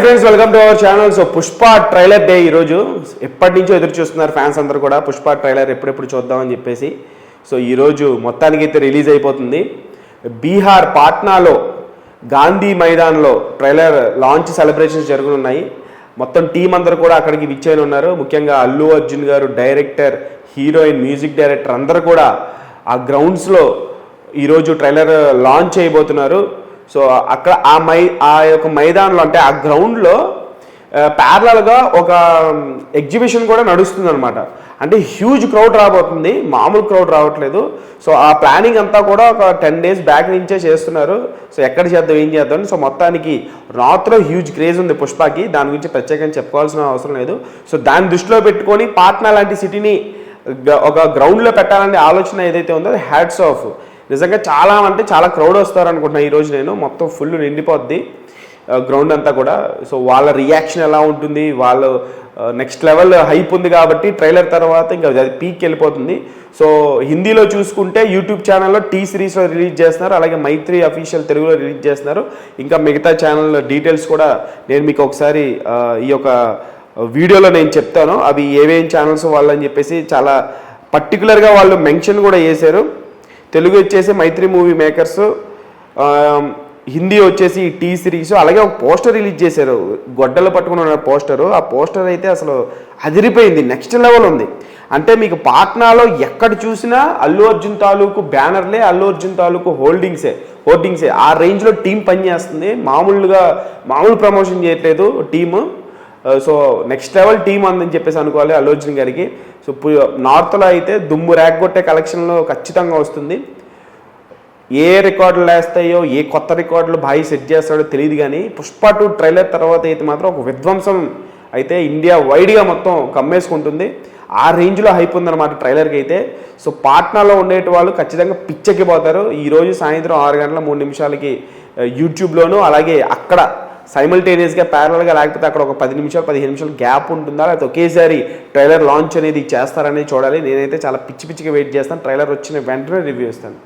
Friends welcome to our channel so Pushpa trailer day ఈరోజు ఎప్పటి నుంచో ఎదురు చూస్తున్నారు ఫ్యాన్స్ అందరూ కూడా. పుష్ప ట్రైలర్ ఎప్పుడెప్పుడు చూద్దామని చెప్పేసి. సో ఈరోజు మొత్తానికి అయితే రిలీజ్ అయిపోతుంది. బీహార్ పాట్నాలో గాంధీ మైదాన్లో ట్రైలర్ లాంచ్ సెలబ్రేషన్స్ జరుగుతున్నాయి మొత్తం టీం అందరూ కూడా అక్కడికి విచ్చేయని ఉన్నారు. ముఖ్యంగా అల్లు అర్జున్ గారు డైరెక్టర్ హీరోయిన్ మ్యూజిక్ డైరెక్టర్ అందరూ కూడా ఆ గ్రౌండ్స్లో ఈరోజు ట్రైలర్ లాంచ్ అయిపోతున్నారు సో అక్కడ ఆ మై ఆ యొక్క మైదానంలో అంటే ఆ గ్రౌండ్లో ప్యారలల్గా ఒక ఎగ్జిబిషన్ కూడా నడుస్తుంది అనమాట అంటే హ్యూజ్ క్రౌడ్ రాబోతుంది. మామూలు క్రౌడ్ రావట్లేదు. సో ఆ ప్లానింగ్ అంతా కూడా ఒక టెన్ డేస్ బ్యాక్ నుంచే చేస్తున్నారు. సో ఎక్కడ చేద్దాం ఏం చేద్దాం సో మొత్తానికి నార్త్లో హ్యూజ్ క్రేజ్ ఉంది పుష్పకి. దాని గురించి ప్రత్యేకంగా చెప్పుకోవాల్సిన అవసరం లేదు. సో దాన్ని దృష్టిలో పెట్టుకొని పాట్నా లాంటి సిటీని ఒక గ్రౌండ్లో పెట్టాలనే ఆలోచన ఏదైతే ఉందో హ్యాట్స్ ఆఫ్. నిజంగా చాలా అంటే చాలా క్రౌడ్ వస్తారు అనుకుంటున్నా. ఈరోజు నేను మొత్తం ఫుల్ నిండిపోద్ది. గ్రౌండ్ అంతా కూడా. సో వాళ్ళ రియాక్షన్ ఎలా ఉంటుంది? వాళ్ళు నెక్స్ట్ లెవెల్ హైప్ ఉంది కాబట్టి ట్రైలర్ తర్వాత ఇంకా అది పీక్ వెళ్ళిపోతుంది. సో హిందీలో చూసుకుంటే యూట్యూబ్ ఛానల్లో టీ సిరీస్లో రిలీజ్ చేస్తున్నారు. అలాగే మైత్రి అఫీషియల్ తెలుగులో రిలీజ్ చేస్తున్నారు. ఇంకా మిగతా ఛానల్ డీటెయిల్స్ కూడా నేను మీకు ఒకసారి ఈ యొక్క వీడియోలో నేను చెప్తాను. అవి ఏవేం ఛానల్స్ వాళ్ళని చెప్పేసి చాలా పర్టికులర్గా వాళ్ళు మెన్షన్ కూడా చేశారు. తెలుగు వచ్చేసి మైత్రి మూవీ మేకర్స్ హిందీ వచ్చేసి టీ సిరీస్ అలాగే ఒక పోస్టర్ రిలీజ్ చేశారు. గొడ్డలు పట్టుకుని ఉన్న పోస్టర్. ఆ పోస్టర్ అయితే అసలు అదిరిపోయింది. నెక్స్ట్ లెవెల్ ఉంది. అంటే మీకు పాట్నాలో ఎక్కడ చూసినా అల్లు అర్జున్ తాలూకు బ్యానర్లే అల్లు అర్జున్ తాలూకు హోల్డింగ్సే హోర్డింగ్సే. ఆ రేంజ్లో టీం పనిచేస్తుంది. మామూలుగా మామూలు ప్రమోషన్ చేయట్లేదు team. So next level team అందని చెప్పేసి అనుకోవాలి అల్లు గారికి. సో నార్త్లో అయితే దుమ్ము రేగొట్టే కలెక్షన్లో ఖచ్చితంగా వస్తుంది. ఏ రికార్డులు లేస్తాయో ఏ కొత్త రికార్డులు భాయి సెట్ చేస్తాడో తెలియదు కానీ పుష్ప టూ ట్రైలర్ తర్వాత అయితే మాత్రం ఒక విధ్వంసం అయితే ఇండియా వైడ్గా మొత్తం కమ్మేసుకుంటుంది. ఆ రేంజ్లో హైప్ ఉందన్నమాట ట్రైలర్కి అయితే. సో పాట్నాలో ఉండేటి వాళ్ళు ఖచ్చితంగా పిచ్చెక్కిపోతారు. ఈరోజు సాయంత్రం ఆరు గంటల మూడు నిమిషాలకి uh, యూట్యూబ్లోను అలాగే అక్కడ సైమల్టేనియస్గా ప్యారల్గా లేకపోతే అక్కడ ఒక పది నిమిషాలు పదిహేను నిమిషాలు గ్యాప్ ఉంటుందా? లేకపోతే ఒకేసారి ట్రైలర్ లాంచ్ అనేది చేస్తారనేది చూడాలి. నేనైతే చాలా పిచ్చి పిచ్చిగా వెయిట్ చేస్తాను. ట్రైలర్ వచ్చిన వెంటనే రివ్యూ ఇస్తాను.